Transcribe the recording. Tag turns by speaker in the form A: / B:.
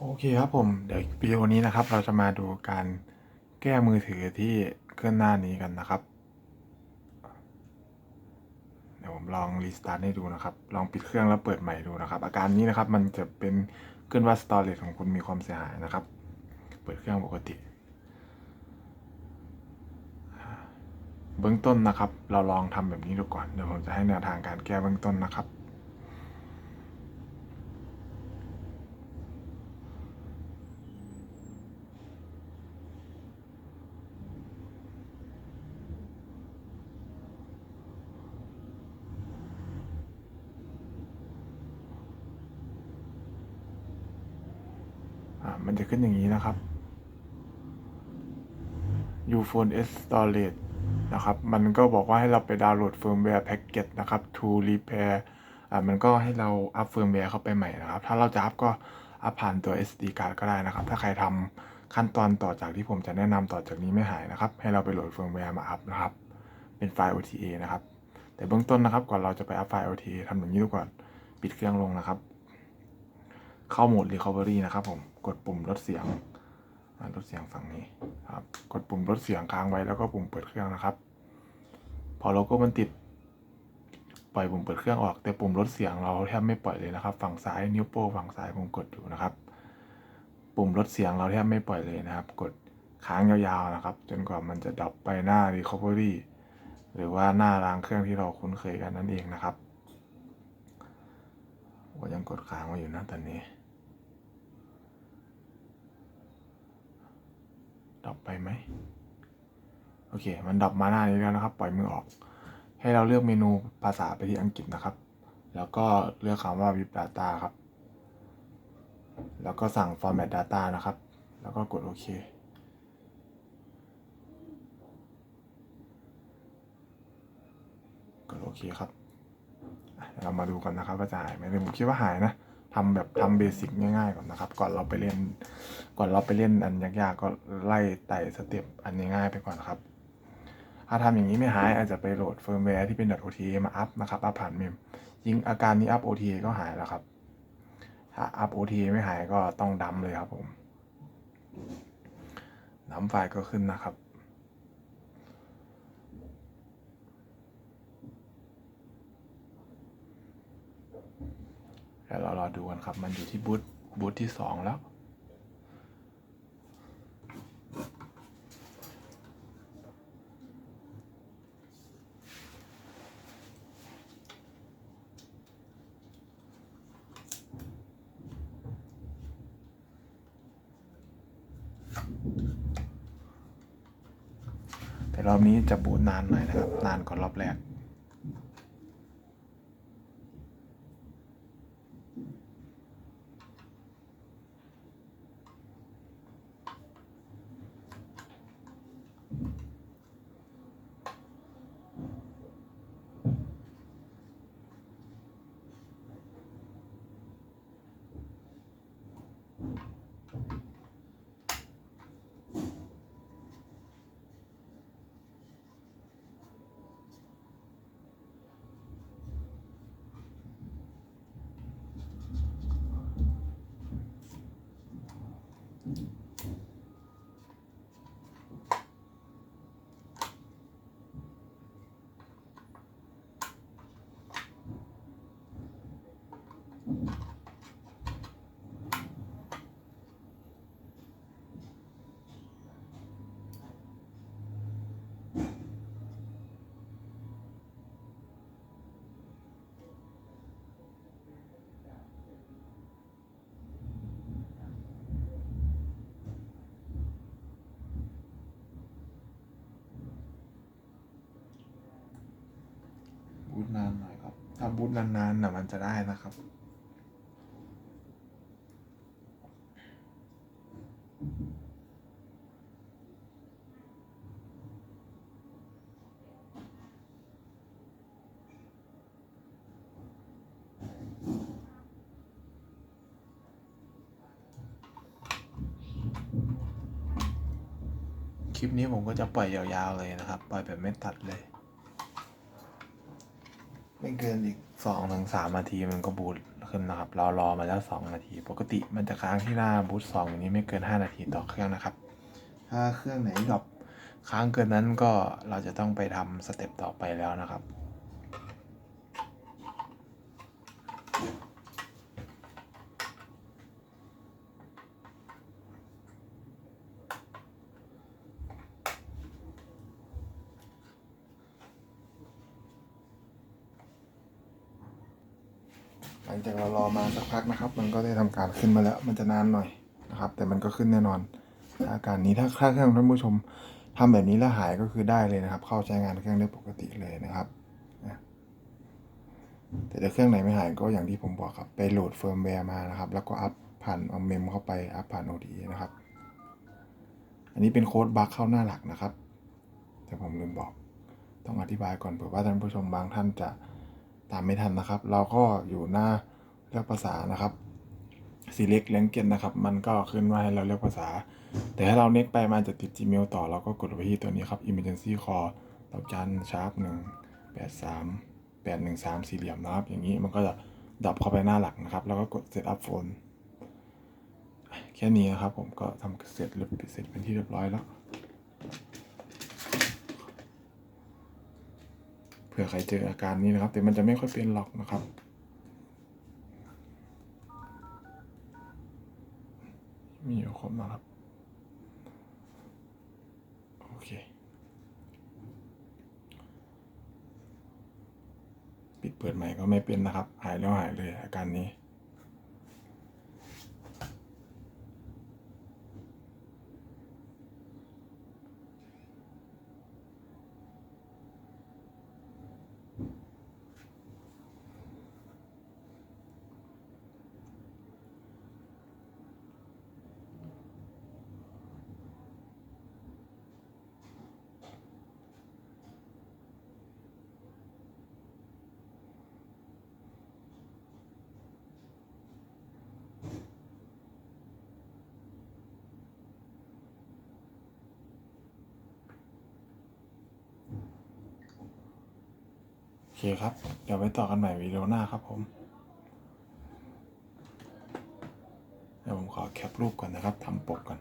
A: โอเคครับผม เดี๋ยววิดีโอนี้นะครับ เราจะมาดูการแก้มือถือที่เคลื่อนหน้านี้กันนะครับ เดี๋ยวผมลองรีสตาร์ทให้ดูนะครับ ลองปิดเครื่องแล้วเปิดใหม่ดูนะครับ อาการนี้นะครับมันจะเป็นขึ้นว่าสตอเรจของคุณมีความเสียหายนะครับ เปิดเครื่องปกติ เบื้องต้นนะครับ เราลองทำแบบนี้ดูก่อน เดี๋ยวผมจะให้แนวทางการแก้เบื้องต้นนะครับ มันจะขึ้นอย่างนี้นะครับ Uphone S Storage นะครับ มันก็บอกว่าให้เราไปดาวน์โหลดเฟิร์มแวร์แพ็กเกจนะครับ to repair อ่ามันก็ให้เราอัพเฟิร์มแวร์เข้าไปใหม่นะครับ ถ้าเราจะอัพก็อัพผ่านตัว SD card ก็ได้นะครับ ถ้าใครทำขั้นตอนต่อจากที่ผมจะแนะนำต่อจากนี้ไม่หายนะครับ ให้เราไปโหลดเฟิร์มแวร์มาอัพนะครับ เป็นไฟล์ OTA นะครับ แต่เบื้องต้นนะครับ ก่อนเราจะไปอัพไฟล์ OTA ทำอย่างนี้ดูก่อน ปิดเครื่องลงนะครับ เข้าโหมด Recovery นะครับผมกดปุ่มลดเสียงลดเสียงฝั่งนี้ครับกดปุ่มลดเสียงค้างไว้แล้วก็ปุ่มเปิดเครื่องนะครับ พอโลโก้มันติดปล่อยปุ่มเปิดเครื่องออก แต่ปุ่มลดเสียงเราแทบไม่ปล่อยเลยนะครับ ฝั่งซ้ายนิ้วโป้งฝั่งซ้ายผมกดอยู่นะครับ ปุ่มลดเสียงเราแทบไม่ปล่อยเลยนะครับ กดค้างยาวๆนะครับ จนกว่ามันจะดับไปหน้า Recovery หรือว่าหน้าล้างเครื่องที่เราคุ้นเคยกันนั่นเองนะครับ ก็ยังกดค้างไว้อยู่นะตอนนี้ดับไปไหมโอเค มันดับมาหน้านี้แล้วนะครับ ปล่อยมือออก ให้เราเลือกเมนูภาษาไปที่อังกฤษนะครับ แล้วก็เลือกคำว่า VIP Data ครับ แล้วก็สั่ง Format Data นะครับ แล้วก็กดโอเคกดโอเคครับ เรามาดูกันนะครับว่าจะหายไหมผมคิดว่าหายนะทำแบบทำเบสิกง่ายๆก่อนนะครับ ก่อนเราไปเล่น ก่อนเราไปเล่นอันยากๆก็ไล่ไต่สเต็ปอันง่ายๆไปก่อนครับ ถ้าทำอย่างนี้ไม่หายอาจจะไปโหลดเฟิร์มแวร์ที่เป็น .ota มาอัพนะครับอัพผ่านเมมยิ่งอาการนี้อัพ OTA ก็หายแล้วครับ ถ้าอัพ OTA ไม่หายก็ต้องดัมเลยครับผมดัมไฟล์ก็ขึ้นนะครับ แล้วเรารอดูกันครับ มันอยู่ที่บูธบูธที่สองแล้ว แต่รอบนี้จะบูทนานหน่อยนะครับ นานกว่ารอบแรก นานหน่อยครับถ้าบูทนานๆนะมันจะได้นะครับคลิปนี้ผมก็จะปล่อยยาวๆเลยนะครับ ปล่อยแบบไม่ตัดเลย ไม่เกินอีกสองถึงสามนาทีมันก็บูตขึ้นนะครับ เรารอมาแล้วสองนาที ปกติมันจะค้างที่หน้าบูตสองอย่างนี้ไม่เกินห้านาทีต่อเครื่องนะครับ ถ้าเครื่องไหนดรอปค้างเกินนั้นก็เราจะต้องไปทำสเต็ปต่อไปแล้วนะครับ ลังจากเรารอมาสักพักนะครับ มันก็ได้ทำการขึ้นมาแล้ว มันจะนานหน่อยนะครับ แต่มันก็ขึ้นแน่นอน อาการนี้ถ้าค่าเครื่องท่านผู้ชมทำแบบนี้แล้วหายก็คือได้เลยนะครับ เข้าใช้งานเครื่องได้ปกติเลยนะครับแต่ถ้าเครื่องไหนไม่หายก็อย่างที่ผมบอกครับ ไปโหลดเฟิร์มแวร์มานะครับ แล้วก็อัพผ่านเอาเมมเข้าไปอัพผ่าน ODE นะครับ อันนี้เป็นโค้ดบั๊กเข้าหน้าหลักนะครับ แต่ผมลืมบอก ต้องอธิบายก่อนเผื่อว่าท่านผู้ชมบางท่านจะ ตามไม่ทันนะครับ เราก็อยู่หน้าเลือกภาษานะครับ select language นะครับ มันก็ขึ้นว่าให้เราเลือกภาษา แต่ถ้าเราเน็กไปมันจะติด Gmail ต่อ เราก็กดไปที่ตัวนี้ครับ emergency call ดอกจันชาร์ปหนึ่งแปดสามแปดหนึ่งสามสี่เหลี่ยมนะครับ อย่างนี้มันก็จะดับเข้าไปหน้าหลักนะครับ แล้วก็กด set up phone แค่นี้นะครับผมก็ทำเสร็จเรียบเสร็จเป็นที่เรียบร้อยแล้ว ผื่อใครเจออาการนี้นะครับ แต่มันจะไม่ค่อยเป็นหรอกนะครับ มีอยู่ครบนะครับ โอเค ปิดเปิดใหม่ก็ไม่เป็นนะครับ หายแล้วหายเลยอาการนี้ อเคครับ เดี๋ยวไว้ต่อกันใหม่วิดีโอหน้าครับผมเดี๋ยวผมขอแคปรูปก่อนนะครับทำปกก่อน